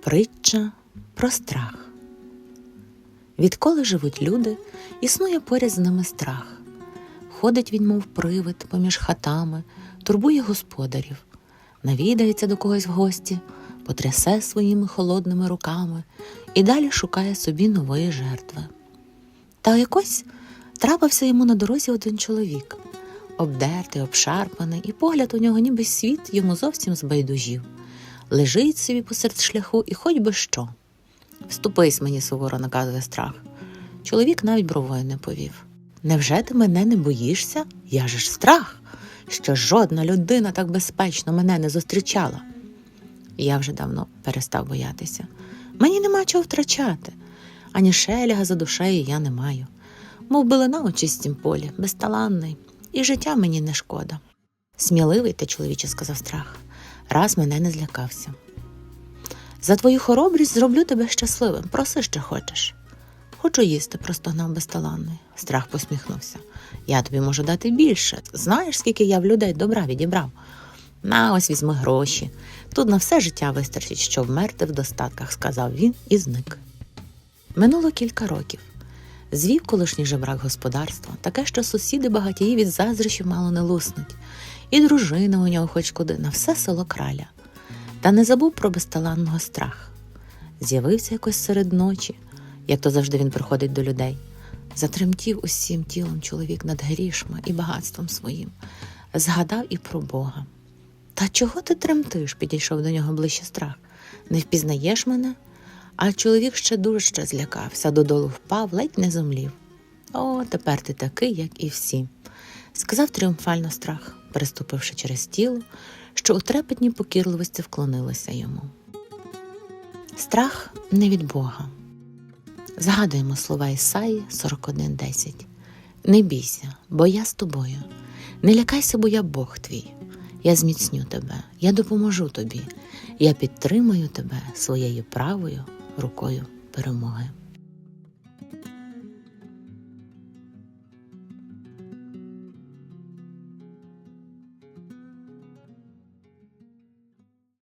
Притча про страх. Відколи живуть люди, існує поряд з ними страх. Ходить він, мов привид, поміж хатами, турбує господарів, навідається до когось в гості, потрясе своїми холодними руками і далі шукає собі нової жертви. Та якось трапився йому на дорозі один чоловік, обдертий, обшарпаний, і погляд у нього, ніби світ йому зовсім збайдужів. Лежить собі посеред шляху і хоч би що. Вступись мені, суворо наказує страх. Чоловік навіть бровою не повів. Невже ти мене не боїшся? Я же ж страх, що жодна людина так безпечно мене не зустрічала. Я вже давно перестав боятися. Мені нема чого втрачати, ані шеляга за душею я не маю. Мов билина у чистім полі, безталанний, і життя мені не шкода. Сміливий ти, чоловіче, сказав страх, раз мене не злякався. За твою хоробрість зроблю тебе щасливим, проси, що хочеш. Хочу їсти, простогнав безталанний. Страх посміхнувся. Я тобі можу дати більше. Знаєш, скільки я в людей добра відібрав? На ось візьми гроші. Тут на все життя вистачить, що вмерти в достатках, сказав він і зник. Минуло кілька років. Звів колишній жебрак господарства, таке, що сусіди багатії від заздрощів мало не луснуть, і дружина у нього хоч куди на все село краля. Та не забув про безталанного страх. З'явився якось серед ночі, як то завжди він приходить до людей. Затремтів усім тілом чоловік над грішми і багатством своїм, згадав і про Бога. Та чого ти тремтиш? підійшов до нього ближче страх. Не впізнаєш мене? А чоловік ще дужче злякався, додолу впав, ледь не зомлів. О, тепер ти такий, як і всі, сказав тріумфально страх, переступивши через тіло, що у трепетній покірливості вклонилося йому. Страх не від Бога. Згадуємо слова Ісаї 41.10. Не бійся, бо я з тобою. Не лякайся, бо я Бог твій. Я зміцню тебе, я допоможу тобі, я підтримаю тебе своєю правою рукою перемоги.